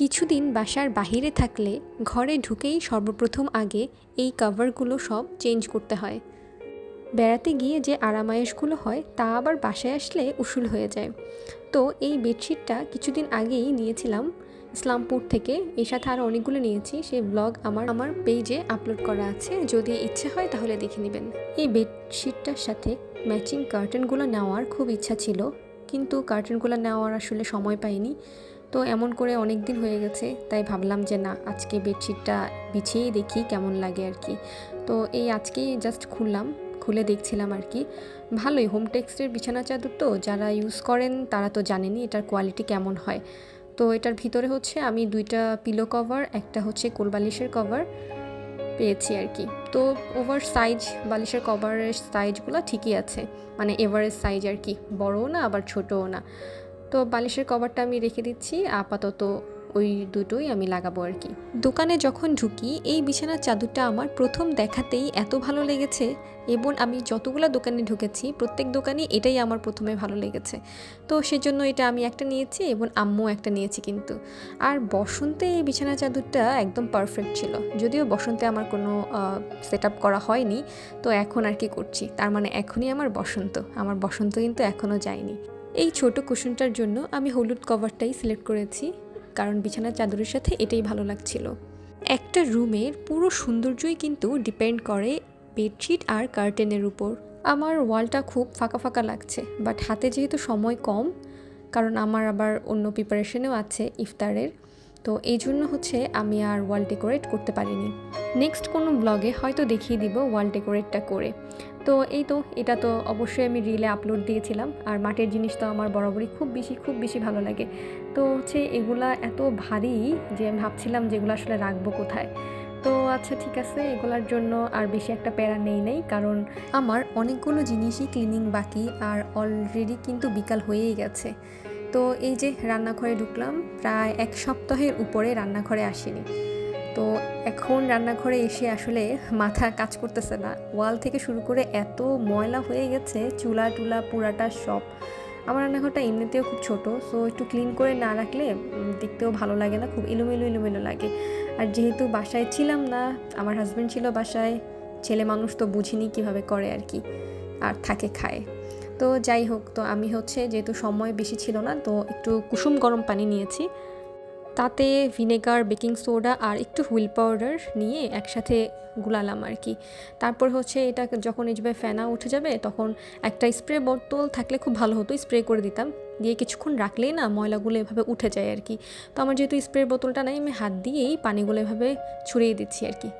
কিছুদিন বাসার বাহিরে থাকলে ঘরে ঢুকেই সর্বপ্রথম আগে এই কভারগুলো সব চেঞ্জ করতে হয়। বেড়াতে গিয়ে যে আরামায়েশগুলো হয়, তা আবার বাসায় আসলে উসুল হয়ে যায়। তো এই বেডশিটটা কিছুদিন আগেই নিয়েছিলাম ইসলামপুর থেকে। এর সাথে আরও অনেকগুলো নিয়েছি। সেই ব্লগ আমার আমার পেজে আপলোড করা আছে। যদি ইচ্ছে হয় তাহলে দেখে নেবেন। এই বেডশিটটার সাথে ম্যাচিং কার্টেনগুলো নেওয়ার খুব ইচ্ছা ছিল। কিন্তু কার্টেনগুলো নেওয়ার আসলে সময় পাইনি। তো এমন করে অনেক দিন হয়ে গেছে, তাই ভাবলাম যে না, আজকে বেডশিটটা বিছিয়েই দেখি কেমন লাগে আর কি। তো এই আজকেই জাস্ট খুললাম, খুলে দেখছিলাম আর কি। ভালোই হোম টেক্সটের বিছানা চাদর তো, যারা ইউজ করেন তারা তো জানেনই এটার কোয়ালিটি কেমন হয়। তো এটার ভিতরে হচ্ছে আমি দুইটা পিলো কভার একটা হচ্ছে কোলবালিশের কভার পেয়েছি আর কি। তো ওভার সাইজ বালিশের কভারের সাইজগুলো ঠিকই আছে মানে এভারেজ সাইজ আর কি, বড়ও না আবার ছোটও না। তো বালিশের কভারটা আমি রেখে দিচ্ছি, আপাতত ওই দুটোই আমি লাগাবো আর কি। দোকানে যখন ঢুকি, এই বিছানার চাদরটা আমার প্রথম দেখাতেই এত ভালো লেগেছে এবং আমি যতগুলো দোকানে ঢুকেছি, প্রত্যেক দোকানে এটাই আমার প্রথমে ভালো লেগেছে। তো সেজন্য এটা আমি একটা নিয়েছি এবং আম্মু একটা নিয়েছি কিন্তু। আর বসন্তে এই বিছানা চাদরটা একদম পারফেক্ট ছিল। যদিও বসন্তে আমার কোনো সেট করা হয়নি, তো এখন আর কি করছি। তার মানে এখনই আমার বসন্ত। আমার বসন্ত কিন্তু এখনও যায়নি। এই ছোট কুশনটার জন্য আমি হলুদ কভারটাই সিলেক্ট করেছি, কারণ বিছানার চাদরের সাথে এটাই ভালো লাগছিল। একটা রুমের পুরো সৌন্দর্যই কিন্তু ডিপেন্ড করে বেডশিট আর কার্টেনের উপর। আমার ওয়ালটা খুব ফাঁকা ফাঁকা লাগছে, বাট হাতে যেহেতু সময় কম, কারণ আমার আবার অন্য প্রিপারেশনেও আছে ইফতারের তো এই জন্য হচ্ছে আমি আর ওয়াল ডেকোরেট করতে পারিনি। নেক্সট কোনো ব্লগে হয়তো দেখিয়ে দিব ওয়াল ডেকোরেটটা করে। তো এই তো, এটা তো অবশ্যই আমি রিলে আপলোড দিয়েছিলাম। আর মাটির জিনিস তো আমার বরাবরই খুব বেশি খুব বেশি ভালো লাগে। তো হচ্ছে এগুলা এত ভারী যে আমি ভাবছিলাম যে এগুলো আসলে রাখব কোথায়। তো আচ্ছা ঠিক আছে, এগুলার জন্য আর বেশি একটা প্যারা নেই নেই। কারণ আমার অনেকগুলো জিনিসই ক্লিনিং বাকি আর অলরেডি কিন্তু বিকাল হয়েই গেছে। তো এই যে রান্নাঘরে ঢুকলাম, প্রায় এক সপ্তাহের উপরে রান্নাঘরে আসিনি। তো এখন রান্নাঘরে এসে আসলে মাথা কাজ করতেছে না। ওয়াল থেকে শুরু করে এত ময়লা হয়ে গেছে, চুলা টুলা পুরাটা সব। আমার রান্নাঘরটা এমনিতেও খুব ছোট, সো একটু ক্লিন করে না রাখলে দেখতেও ভালো লাগে না, খুব এলোমেলো এলোমেলো লাগে। আর যেহেতু বাসায় ছিলাম না, আমার হাজব্যান্ড ছিল বাসায়, ছেলে মানুষ তো বুঝিনি কীভাবে করে আর কি, আর থাকে, খায়। তো যাই হোক, তো আমি হচ্ছে যেহেতু সময় বেশি ছিল না, তো একটু কুসুম গরম পানি নিয়েছি। তাতে ভিনেগার, বেকিং সোডা আর একটু হুইল পাউডার নিয়ে একসাথে গুলালাম আর কি। তারপর হচ্ছে এটা যখন এইভাবে ফেনা উঠে যাবে, তখন একটা স্প্রে বোতল থাকলে খুব ভালো হতো, স্প্রে করে দিতাম। দিয়ে কিছুক্ষণ রাখলেই না ময়লাগুলো এভাবে উঠে যায় আর কি। তো আমার যেহেতু স্প্রে বোতলটা নাই, আমি হাত দিয়েই পানিগুলো এভাবে ছড়িয়ে দিচ্ছি আর কি।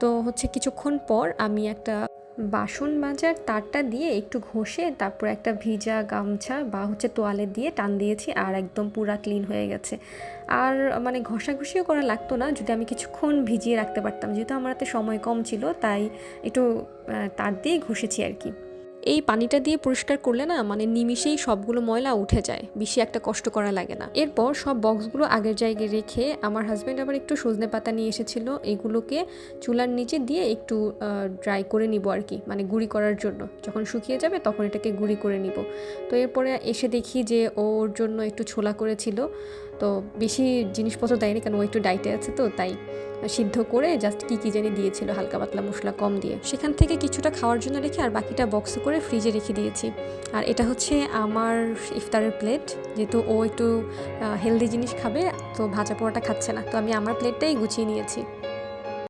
তো হচ্ছে কিছুক্ষণ পর আমি একটা বাসন মাজার তারটা দিয়ে একটু ঘষে তারপর একটা ভিজা গামছা বা হচ্ছে তোয়ালে দিয়ে টান দিয়েছি আর একদম পুরা ক্লিন হয়ে গেছে। আর মানে ঘষাঘষিও করা লাগতো না, যদি আমি কিছুক্ষণ ভিজিয়ে রাখতে পারতাম। যেহেতু আমার হাতে সময় কম ছিল, তাই একটু তার দিয়ে ঘষেছি আর কি। এই পানিটা দিয়ে পরিষ্কার করলে না মানে নিমিষেই সবগুলো ময়লা উঠে যায়, বেশি একটা কষ্ট করা লাগে না। এরপর সব বক্সগুলো আগের জায়গায় রেখে আমার হাজব্যান্ড আবার একটু সজনে পাতা নিয়ে এসেছিল, এগুলোকে চুলার নিচে দিয়ে একটু ড্রাই করে নিব আর কি মানে গুঁড়ি করার জন্য। যখন শুকিয়ে যাবে তখন এটাকে গুঁড়ি করে নিব। তো এরপরে এসে দেখি যে ওর জন্য একটু ছোলা করেছিল তো বেশি জিনিসপত্র দেয়নি কারণ ও একটু ডাইটে আছে তো, তাই সিদ্ধ করে জাস্ট কী কী জানি দিয়েছিল, হালকা পাতলা মশলা কম দিয়ে। সেখান থেকে কিছুটা খাওয়ার জন্য রেখে আর বাকিটা বক্স করে ফ্রিজে রেখে দিয়েছি। আর এটা হচ্ছে আমার ইফতারের প্লেট যেহেতু ও একটু হেলদি জিনিস খাবে, তো ভাজা পোড়াটা খাচ্ছে না। তো আমি আমার প্লেটটাই গুছিয়ে নিয়েছি।